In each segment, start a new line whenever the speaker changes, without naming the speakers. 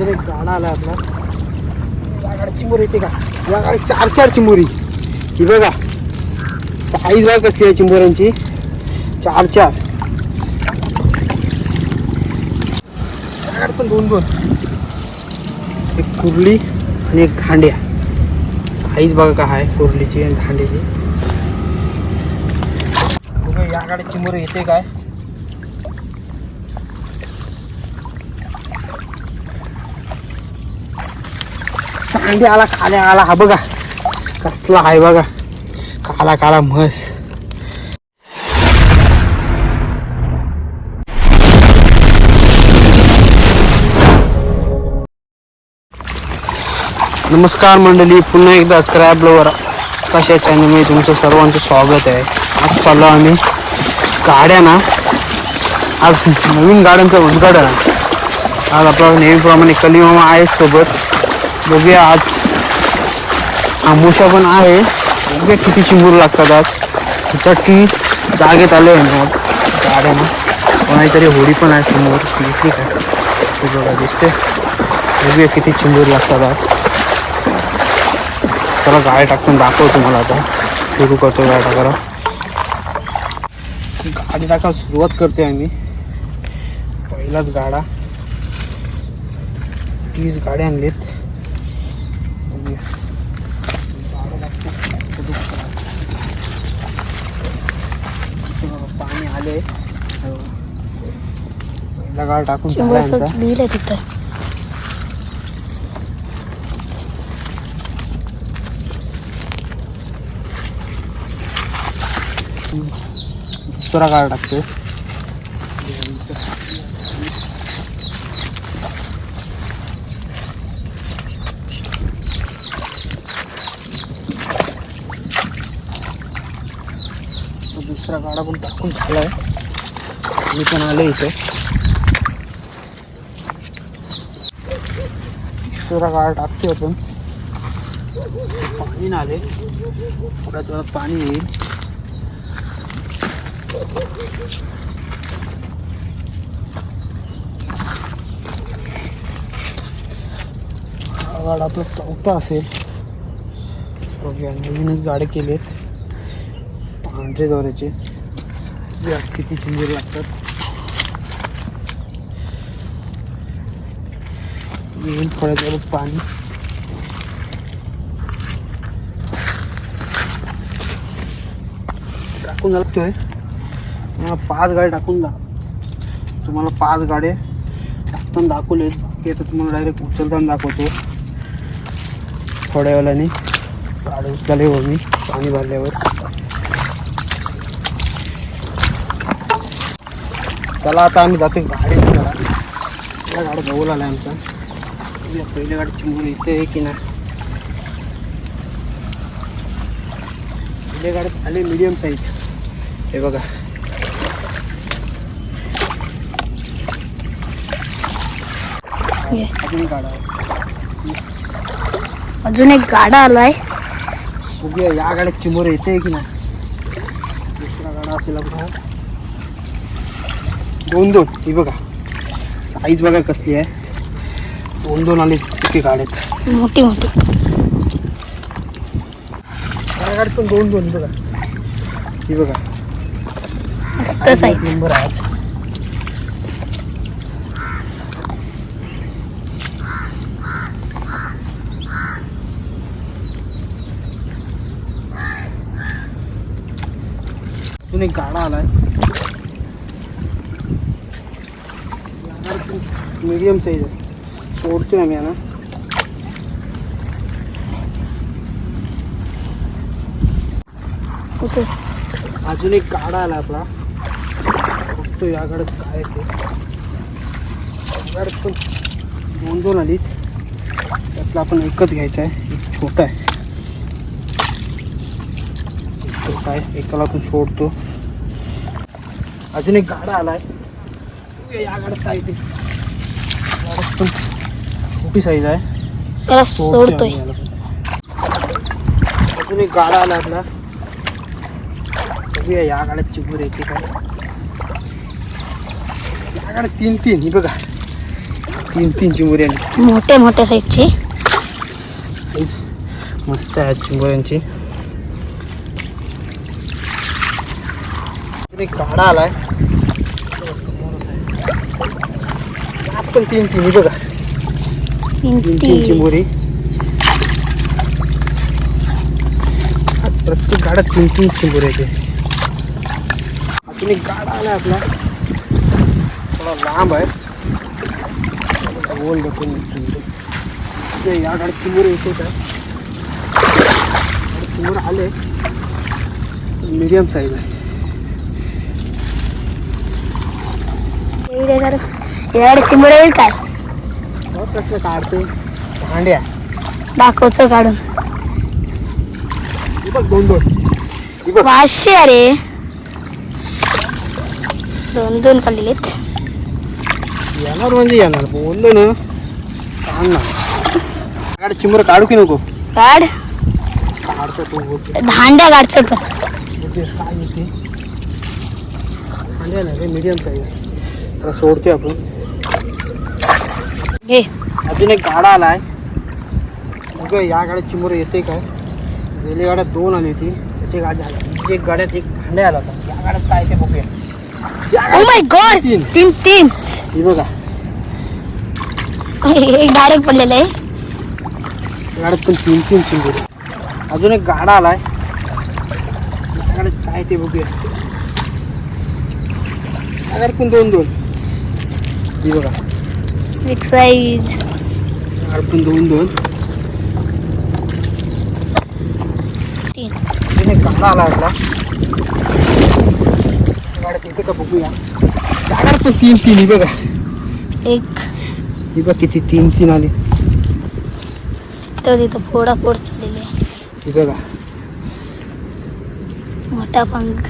अजून एक गाडा आला आपला. या गाडी चिंबोरी येते का? या गाडी चार चार चिंबोरी. ही बघा. साईज बघा कसली आहे चिंबोऱ्यांची. चार चार. पण दोन दोन. एक कुर्ली आणि एक धांड्या. साईज बघा का आहे कुर्लीची आणि धांड्याची. बघा या गाडी चिंबोरी येते काय? कांडे आला खाल्या आला. हा बघा कसला आहे बघा. काला काला म्हस. नमस्कार मंडळी पुन्हा एकदा क्रॅब लवर कशा चॅनलमध्ये तुमचं सर्वांचं स्वागत आहे. आज चाललो आम्ही गाड्या ना आज नवीन गाड्यांचं उद्घाटन. आहे आज आपला नेहमीप्रमाणे कलिमामा आहे सोबत. बघूया आज. आमोशा पण आहे. बघूया किती चिंबूर लागतात आज. त्यासाठी जागेत आलो आहे मग गाड्यानं कोणातरी होडी पण आहे समोर. दिसली काय ते बघा दिसते. बघूया किती चिंबूर लागतात आज. चला गाड्या टाकून दाखवतो तुम्हाला आता. सुरू करतो गाडी टाकायला. गाडी टाकायला सुरुवात करते आम्ही. पहिलाच गाडा. तीस गाड्या आणलीत. पाणी आले पहिला गाडा टाकून झाला
बिल आहे तिथं.
दुसरा गाडा टाकतोय. तो दुसरा गाडा पण टाकून झालाय मी पण आले इथे. दुसरा काळ टाकतो आपण. पाणी नाले. आले थोड्याच वेळात पाणी येईल. गाड आपला चौथा असेल. बघूया नवीनच गाडे केलेत. पांढरे दोऱ्याचे. किती चिंजीर लागतात. येईल थोड्याच वेळात पाणी. टाकून लागतोय मला पाच गाड्या टाकून जा तुम्हाला पाच गाड्या टाकताना दाखवले. ते आता तुम्हाला डायरेक्ट उचलताना दाखवतो. थोड्या वेळाने गाडी उचलाले हो मी पाणी भरल्यावर. चला आता आम्ही जातो गाडी उचलायला. या गाडी जवळ आला आमचा. बघूया पहिली गाडी चिंबून इथे आहे की नाही. पहिल्या गाडीत आले मीडियम साईज हे बघा. अजून गाडा
अजून एक गाडा आलाय.
बघूया या गाड्यात चिमोर येते की नाही. दुसरा गाडा असेल आपला दोन दोन ही बघा. साईज बघा कसली आहे. दोन दोन आले किती गाड्यात
मोठी मोठी.
पण दोन दोन बघा. ही बघा.
मस्त साईज
नंबर आहे. अजून एक गाडा आलाय. मीडियम साईज आहे. सोडतोय आम्ही यांना अजून एक गाडा आला आपला. बघतो या गाड्यात काय ते. पण दोन दोन आलीत. त्यातला आपण एकच घ्यायचा आहे एक छोटा आहे आहे एकाला आपण सोडतो. अजून एक गाडा आलाय. या गाड्यात काय ते. पण छोटी साईज आहे.
त्याला
सोडतोय. अजून एक गाडा आला आपला. बघूया या गाड्यात चिमूर येते काय. या गाड्यात तीन तीन. ही बघा. तीन तीन चिंबोरी आली
मोठे मोठ्या साईजचे
मस्त आहेत चिंबोऱ्यांची एक गाडा आलाय. पण तीन तीन. हे बघा.
तीन
चिंबोरी प्रत्येक गाड्यात तीन तीन चिंबोरी येते अजून एक गाडा आला आपला. थोडा लांब आहे. ढकलून ते या गाडीत चिंबोरी येते काय चिंबोर आले. मीडियम साईज आहे.
चिंबड येईल काय
बहुत कसलं काढते भांड्या
दाखवचं काढून.
ही बघ दोन दोन. ही बघ.
पाचशे अरे. दोन दोन काढलेत
येणार म्हणजे येणार. बोललो ना. काढणार गाडी चिंबर काढू की नको?
काढ.
काढतो तू बोलते.
धांड्या काढचं पण
बोलते काय येते? भांड्या नाही रे मीडियम साईज त्याला सोडते आपण.
घे.
अजून एक गाडा आलाय. बघ या गाड्यात चिंबर येते काय? गेल्या गाड्यात दोन आली होती. त्याची गाडी आली. एक गाड्यात एक भांड्या आला होता. या गाड्यात काय ते बघूया.
ओ माय गॉड
तीन.
तीन तीन.
ही बघा.
एक डायरेक्ट पडलेलं आहे.
गाड्यात पण तीन तीन अजून एक गाडा आलाय. या गाड्यात काय ते बघूया. या गाड्यात पण दोन दोन. ही बघा.
बिग साईज
पण दोन दोन.
तीन.
एक गाडा आला आपला. येते का बघूया. या गाड्यात पण तीन तीन. ही बघा.
एक.
ही बघ किती तीन तीन आली.
तर तिथं फोडा फोड चाललेली आहे.
ही बघा.
मोठा पंख.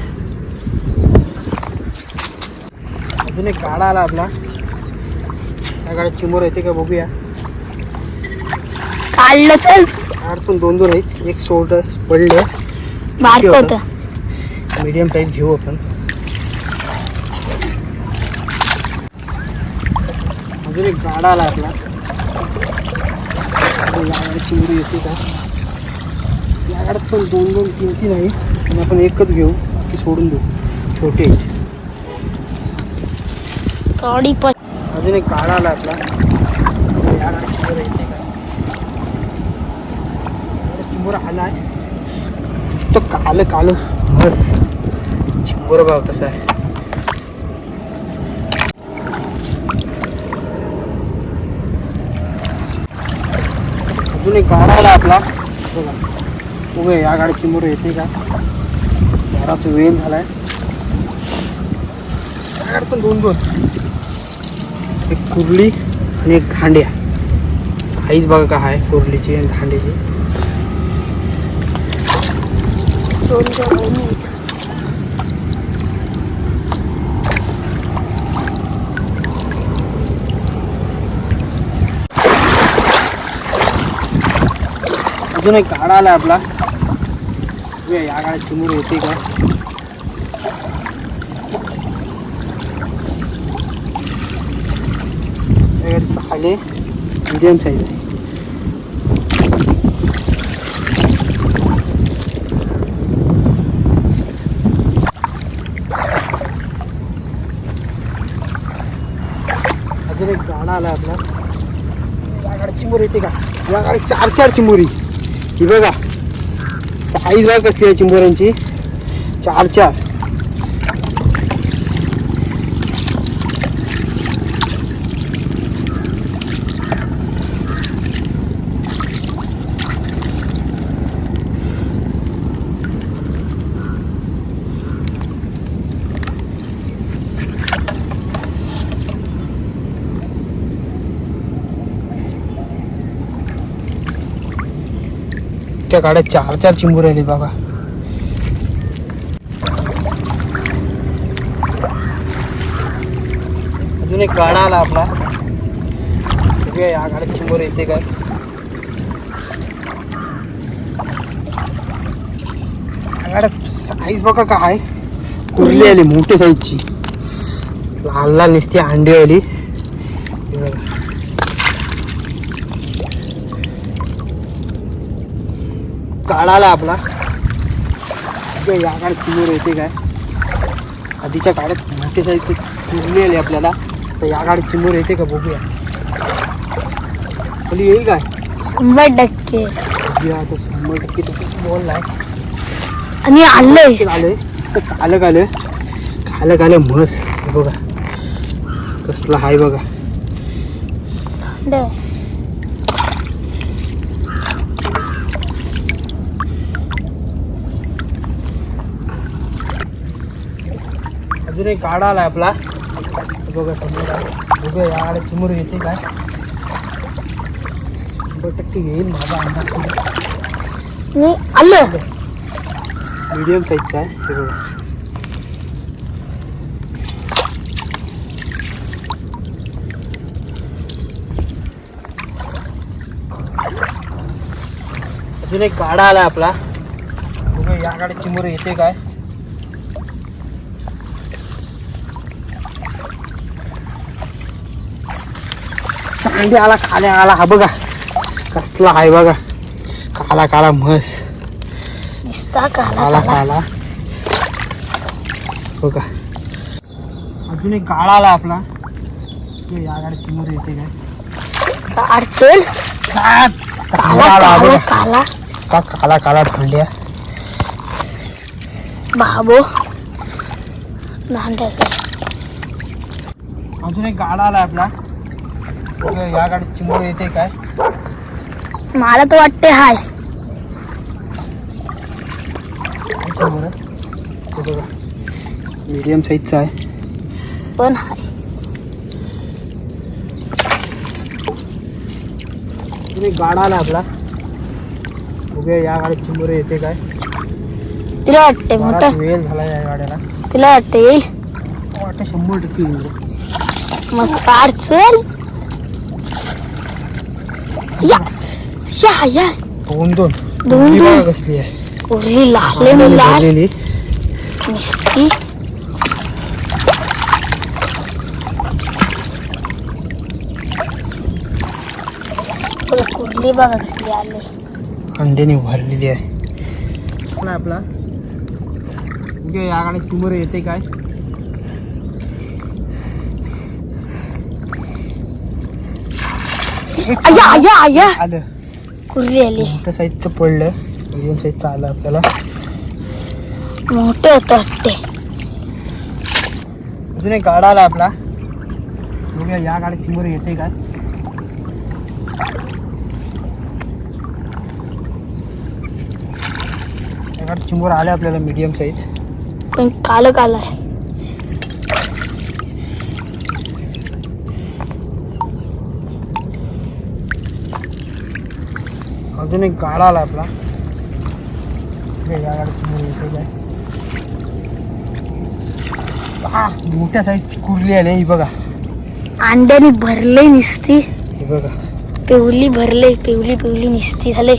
अजून एक गाडा आला आपला. या गाड्यात चिमोर येते का बघूया.
काढलं चल.
पण दोन दोन आहेत. एक सोल्ड पडलं.
बारक
होतं. मीडियम साईज घेऊ आपण. अजून एक गाडा आला आपला चिंबरी येते का? या गाड्यात पण दोन दोन तीन तीन आहे आणि आपण एकच घेऊ. की सोडून देऊ. छोटे.
कॉडी पण.
अजून एक काळा आला आपला. या चिंबोरा येते का आला आहे तो काल काल. बस. चिंबोरा भाव कसा आहे. अजून एक गाडा आला आपला. बघा. उभे या गाडीत चिंबोरा येते का? घराचा वेळ झालाय. या पण दोन दोन. कुर्ली आणि एक धांड्या साईज बघा का आहे कुर्लीची आणि धांड्याची अजून एक गाडा आला आपला. या गाड्या चिमूर होते का? या गाडीत सहाले मीडियम साईज आहे अजून एक गाडा आला आपला या गाडीत चिंबोरी येते का या गाडीत चार चार चिंबोरी ही बघा साईज बघा कसली आहे चिंबोऱ्यांची चार चार त्या गाड्या चार चार चिंबूर आली बघा अजून एक गाडा आला आपला. बघूया या गाड्यात चिंबूर येते काय. गाड्यात साईज बघा काय कुर्ली आली मोठी साईजची लाल लाल निसती अंडी आली. काढायला आपला. या गाड्यात चिमूर येते काय? आधीच्या गाड्यात मोठे साईजचे चिरली आली आपल्याला. तर या गाडीत चिमूर येते का बघूया. खाली येईल काय?
शंभर टक्के.
आता शंभर टक्के तर बॉल नाही
आणि आलंय.
आले आलं कालं खालं कालं म्हस हे बघा. कसला हाय बघा. अजून एक गाडा आलाय आपला. बघा समोर. बघूया या गाड्या चिमूर येते काय? शंभर टक्के येईल माझा अंदाज
मी आलं.
मीडियम साईजचा आहे. बघा. अजून एक गाडा आला आपला. बघूया या गाड्याची चिमूर येते काय? कांडी आला खाल्या आला. हा बघा कसला आहे बघा. काला काला म्हस.
निसता काला काला
आला बघा. अजून एक गाळा आला आपला. या गाडी समोर येते काय?
अडचण? काला
आला
काला. काला.
का काला काला भांड्या?
बाबो.
अजून एक गाडा आला आपला. या गाडीत चिमोर येते काय.
मला तर वाटते हाय.
मीडियम साईजचा आहे.
पण हाय.
एक गाडा आला आपला बघूया या गाडीत चिमोर येते काय.
तिला वाटते
बराच वेळ झाला या गाड्याला.
तिला वाटते येईल.
वाटतं शंभर टक्के येईल.
मस्त. अडचण या. या या.
दोन दोन.
दोन दोन.
कसली आहे.
उरली लाल मी लाल
भरलेली.
मिस्ती कुर्ली बघा कसली आली.
अंड्याने भरलेली आहे. आपला. या गाड्यात चिमोर येते काय?
आया आया आया
आलं.
कुर्ली आली.
मोठ्या साईजचं पडलं. मिडियम साईजचं आलं आपल्याला.
मोठे होतं वाटते
अजून एक गाडा आला आपला. बघूया या गाड्यात चिमोर येते काय या गाड्यात चिमोर आले आपल्याला मीडियम साईज
पण काल काल आहे
अजून एक गाडा आला आपला. मोठ्या साईजची कुर्ली आली ही बघा.
अंड्याने भरले निसती.
हे बघा.
पिवली भरले पिवली पिवली निसती झाले.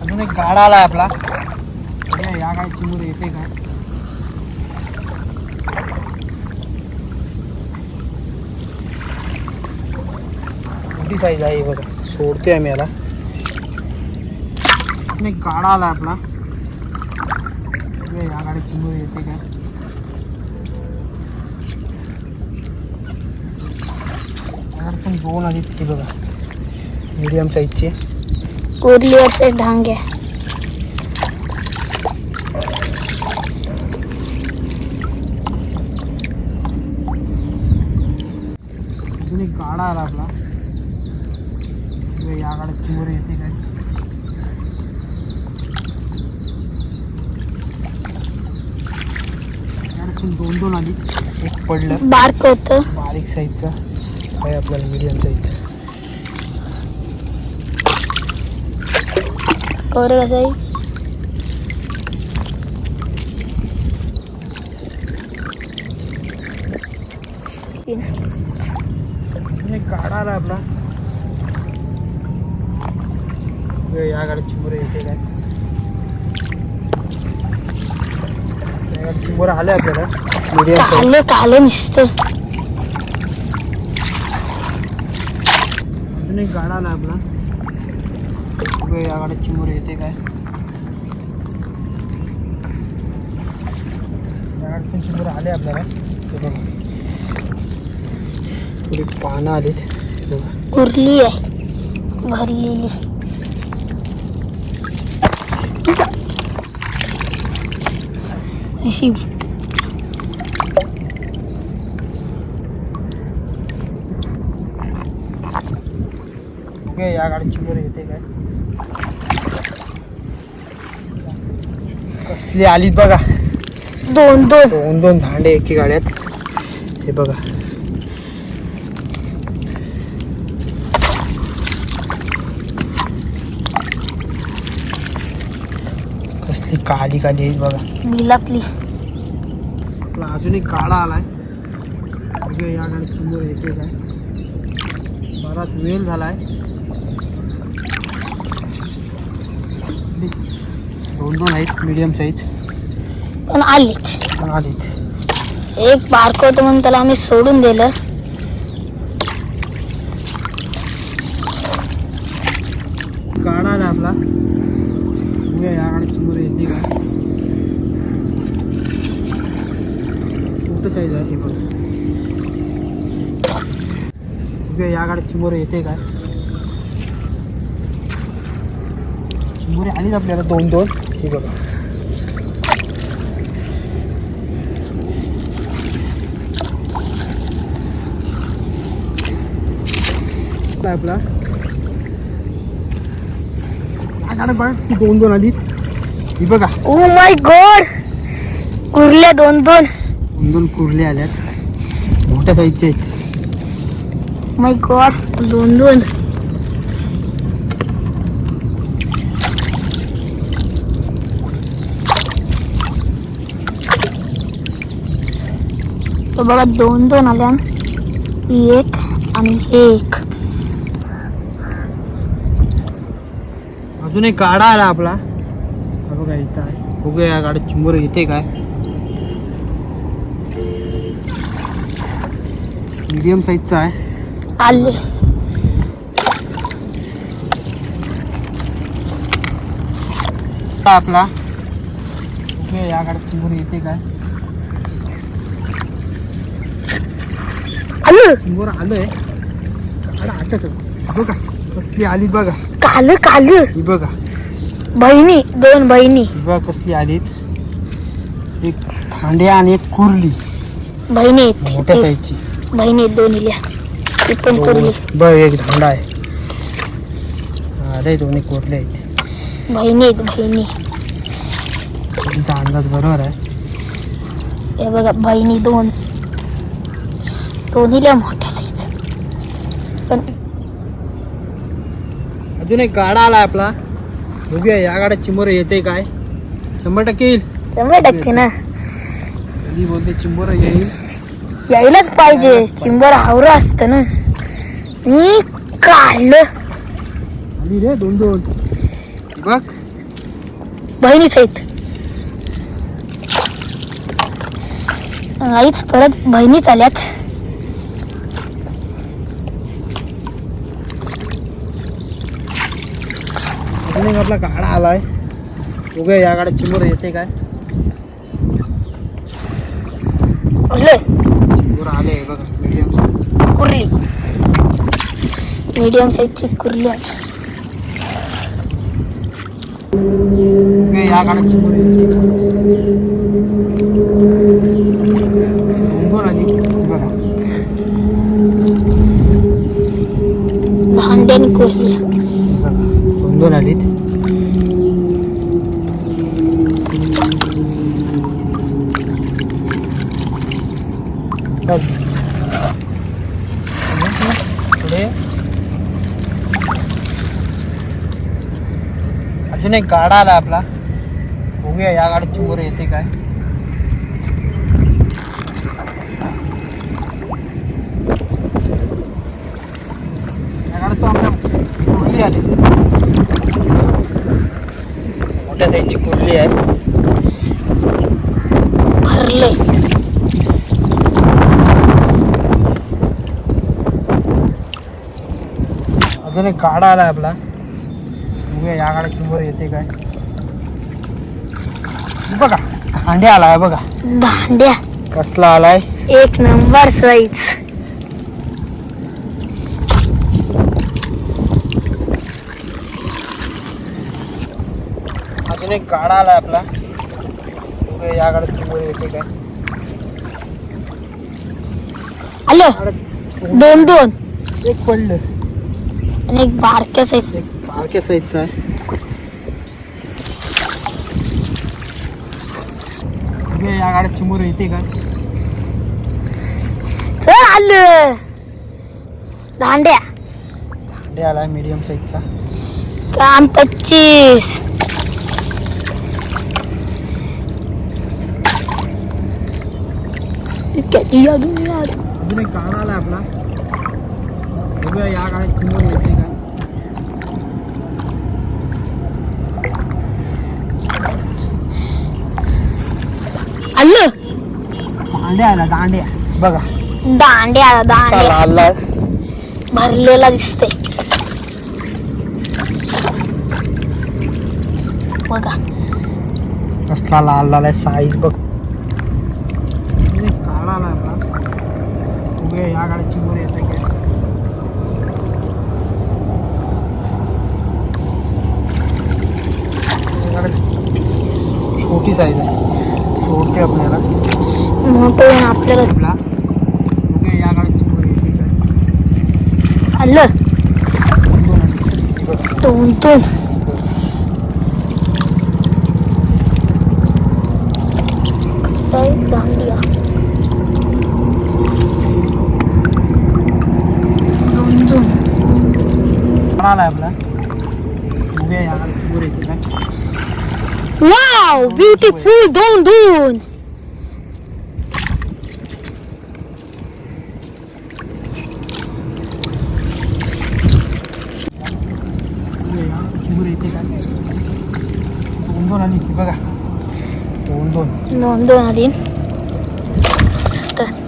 अजून एक गाडा आला आपला. या गाडी चिमूर येते काय मोठी साईज आहे ही बघा सोडते आम्ही याला गाडा आला आपला बघूया या गाडी चिमूर येते काय यावर पण दोन आली ती बघा मीडियम साईजची
कुर्लीवरचे ढांगे
गाडा आला आपला गाड्यात चिमोर येते काय? दोन दोन आली. एक पडलं.
बारक होतं
बारीक साईजचा. आहे आपल्याला मीडियम साईजचा
कवर कसं आहे
गाडा आला आपला. बघूया या गाड्यात चिमोर येते काय? या चिमोर आले आपल्याला. मीडियम
काले काले नुसतं.
अजून एक गाडा आला आपला. बघूया या गाड्यात चिमूर येते काय. या पण आले आपल्याला. बघा. थोडी पानं आलीत. बघा.
कुरली आहे. भरलेली. अशी.
या गाडीत चिमूर येते काय कसली आलीत बघा.
दोन दोन.
दोन दोन धांडे एकी गाड्यात. हे बघा. कसली काली काली आहेत बघा.
बिलातली
आपला अजून एक काळा आलाय. बघूया या गाडीत चिंबोर येते काय. बराच वेळ झालाय. दोन दोन आहेत मीडियम साईज
पण आलीच.
आलीत
एक बारक होतं म्हणून त्याला आम्ही सोडून दिलं
काढा आला आपला बघूया या गाडीत चिंबोर येते का मोठं साईज आहे ती पण या गाडीत चिंबोर येते काय? चिंबोरे आलीच आपल्याला दोन दोन. हे बघा. काय आपला? या बघा ती दोन दोन आली ही बघा.
ओ माय गॉड कुरल्या दोन दोन.
दोन कुर्ले आल्यात. मोठ्या साईजचे आहेत.
माय गॉड दोन दोन तो बघा दोन दोन आल्या. एक आणि एक.
अजून एक गाडा आला आपला. बघा इथं बघूया या गाडीत चिंबोर येते काय. मीडियम साईजचा आहे.
आले.
आपला. बघूया या चिंबोर येते काय?
आलं.
चिंबोर आलोय. आटत बघा कसली आली बघा.
काल काल.
ही बघा.
बहिणी दोन बहिणी.
ही बघा कसली आलीत. एक खांड्या आणि एक कुर्ली.
बहिणी आहेत
मोठ्या साईजची
बहिणी आहेत दोन इल्या ती पण कुरली
बघ एक धांडा आहे. अरे दोन्ही कोरले आहेत.
बहिणी आहेत बहिणी.
तिचा अंदाज बरोबर आहे.
हे बघा बहिणी दोन. दोन्हीला मोठ्या साईज पण
अजून एक गाडा आला आपला. बघूया या गाड्यात चिंबोर येते काय? शंभर टक्के येईल.
शंभर टक्के ना.
कधी बोलते चिंबोर येईल.
यायलाच पाहिजे. चिंबर हावरं असतं ना. मी काढलं.
आली रे दोन दोन. बघ.
बहिणीच आहेत. आईच परत बहिणीच आल्यात.
अजून एक आपला गाडा आलाय. बघूया या गाड्यात चिंबोर येते काय. चिंबोर आले बघा मीडियम
कुर्ली मीडियम साईजची कुर्ली आहे
बघूया या गाड्यात चिंबोर येते दोन दोन आली बघा
भांड्याने कुर्ली
बघा दोन दोन आलीत बघ. पुढे. अजून एक गाडा आला आपला. बघूया या गाडीत चिंबोर येते काय. या गाडीत कुर्ली आली. मोठ्या साईजची कुर्ली आहे.
भरले.
अजून एक गाडा आलाय आपला. बघूया या गाड्या चिंबर येते काय. बघा हांड्या आलाय बघा.
दांड्या
कसला आलाय?
एक नंबर साईज
अजून एक गाडा आलाय आपला. बघूया या गाड्या चिंबर येते काय.
आलो दोन दोन.
एक पडलं.
आणि एक बारक्या साईज
एक बारक्या साईजचा आहे. या येते
चल आलं. दांड्या.
आलाय मीडियम साईजचा
काम पच्चीस. अजून
एक गाडा आलाय आपला. बघूया या येते काय
आलं
दांड्या आला दांड्या. बघा.
दांड्या दांड्या.
लाल लाल
भरलेला दिसते बघा.
कसला लाल लाल आहे साईज बघ एक काळा आला आपला बघूया या गाड्यात चिंबर येते काय या गाड्यात छोटी साईज आहे सोडते आपल्याला.
मोठं आपल्याला
आपला. बघूया या
आलं. दांडिया. दोन दोन
काळा आलाय आपला या येते काय?
वाव ब्युटिफुल दोन दोन
बघूया चिंबर येते काय दोन दोन आणि बघा दोन दोन
दोन दोन आली मस्त.
अजून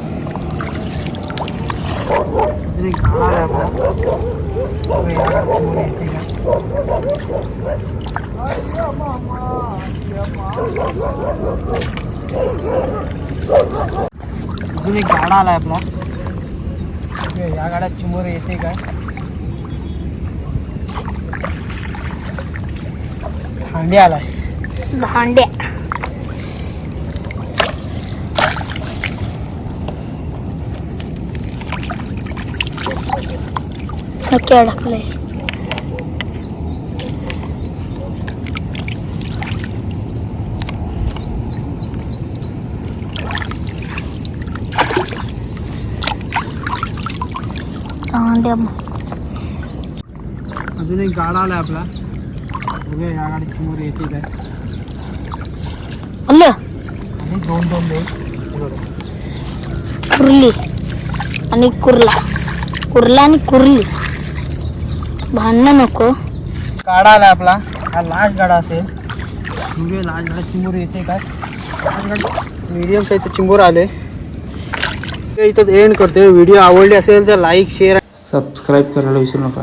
एक गाडा आलाय आपला बघूया या येते काय अजून एक गाडा आलाय आपला. या गाड्यात चिमोर येते काय? हांडी आलाय.
भांड्या. नक्की अडकलंय भांड्या
अजून एक गाडा आलाय आपला बघूया या गाडीत चिंबर येते काय
आलं
आणि दोन दोन दे
कुर्ली आणि कुर्ला कुर्ला आणि कुर्ली भांडणं नको.
गाडा आलाय आपला. हा लास्ट गाडा असेल. बघूया लास्ट गाडा. चिंबोर येते काय मीडियम साईजचे चिंबोर आले. ते इथं एंड करते. व्हिडिओ आवडली असेल तर लाईक शेअर
सबस्क्राईब करायला विसरू नका.